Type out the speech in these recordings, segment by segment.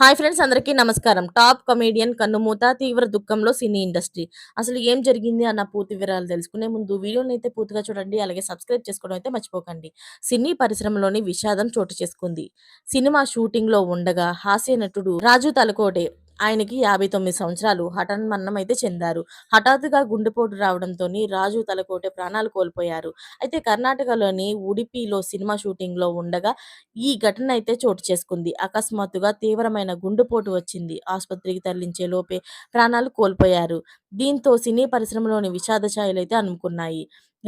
Hi friends అందరికీ నమస్కారం. Top comedian కన్నుమూత తీవ్ర దుఃఖంలో సినీ ఇండస్ట్రీ. అసలు ఏం జరిగింది అన్న పూర్తి వివరాలు తెలుసుకునే ముందు వీడియోని అయితే పూర్తిగా చూడండి అలాగే సబ్స్క్రైబ్ చేసుకోవడం అయితే మర్చిపోకండి. సినీ పరిశ్రమలోని విషాదం చోటు చేసుకుంది. సినిమా షూటింగ్లో ఉండగా హాస్య నటుడు రాజు తలకోటే ఆయనకి యాభై తొమ్మిది సంవత్సరాలు. హఠాన్మరణం అయితే చెందారు. హఠాత్తుగా గుండెపోటు రావడంతో రాజు తలకోటే ప్రాణాలు కోల్పోయారు. అయితే కర్ణాటకలోని ఉడిపిలో సినిమా షూటింగ్లో ఉండగా ఈ ఘటన అయితే చోటు చేసుకుంది. అకస్మాత్తుగా తీవ్రమైన గుండెపోటు వచ్చింది. ఆసుపత్రికి తరలించే లోపే ప్రాణాలు కోల్పోయారు. దీంతో సినీ పరిశ్రమలోని విషాద ఛాయలు అయితే అనుకున్నాయి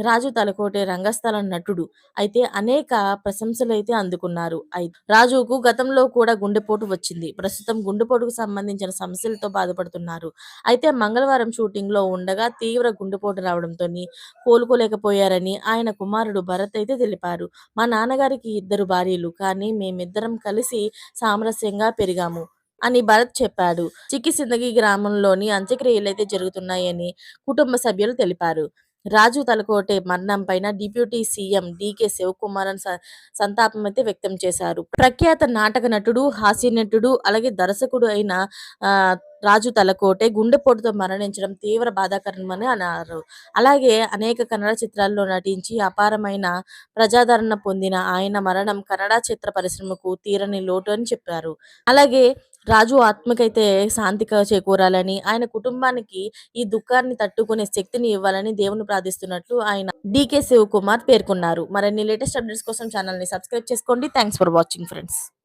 రాజు తలకోటే రంగస్థల నటుడు. అయితే అనేక ప్రశంసలు అయితే అందుకున్నారు రాజుకు గతంలో కూడా గుండెపోటు వచ్చింది. ప్రస్తుతం గుండెపోటుకు సంబంధించిన సమస్యలతో బాధపడుతున్నారు. అయితే మంగళవారం షూటింగ్లో ఉండగా తీవ్ర గుండెపోటు రావడంతో కోలుకోలేకపోయారని ఆయన కుమారుడు భరత్ అయితే తెలిపారు. మా నాన్నగారికి ఇద్దరు భార్యలు కానీ మేమిద్దరం కలిసి సామరస్యంగా పెరిగాము అని భరత్ చెప్పాడు. చిక్కిసిందగి గ్రామంలోని అంత్యక్రియలు అయితే జరుగుతున్నాయని కుటుంబ సభ్యులు తెలిపారు. రాజు తలకోటే మరణం పైన డిప్యూటీ సీఎం డీకే శివకుమారన్ సంతాపం అయితే వ్యక్తం చేశారు. ప్రఖ్యాత నాటక నటుడు హాస్య నటుడు అలాగే దర్శకుడు అయిన ఆ, రాజు తలకోటే గుండెపోటుతో మరణించడం తీవ్ర బాధాకరమని అన్నారు. అలాగే అనేక కన్నడ చిత్రాల్లో నటించి అపారమైన ప్రజాదరణ పొందిన ఆయన మరణం కన్నడ చిత్ర పరిశ్రమకు తీరని లోటు అని చెప్పారు. అలాగే రాజు ఆత్మకైతే శాంతి చేకూరాలని ఆయన కుటుంబానికి ఈ దుఃఖాన్ని తట్టుకునే శక్తిని ఇవ్వాలని దేవుని ప్రార్థిస్తున్నట్లు ఆయన డీకే శివకుమార్ పేర్కొన్నారు. మరిన్ని లేటెస్ట్ అప్డేట్స్ కోసం ఛానల్ని సబ్స్క్రైబ్ చేసుకోండి. Thanks for watching friends.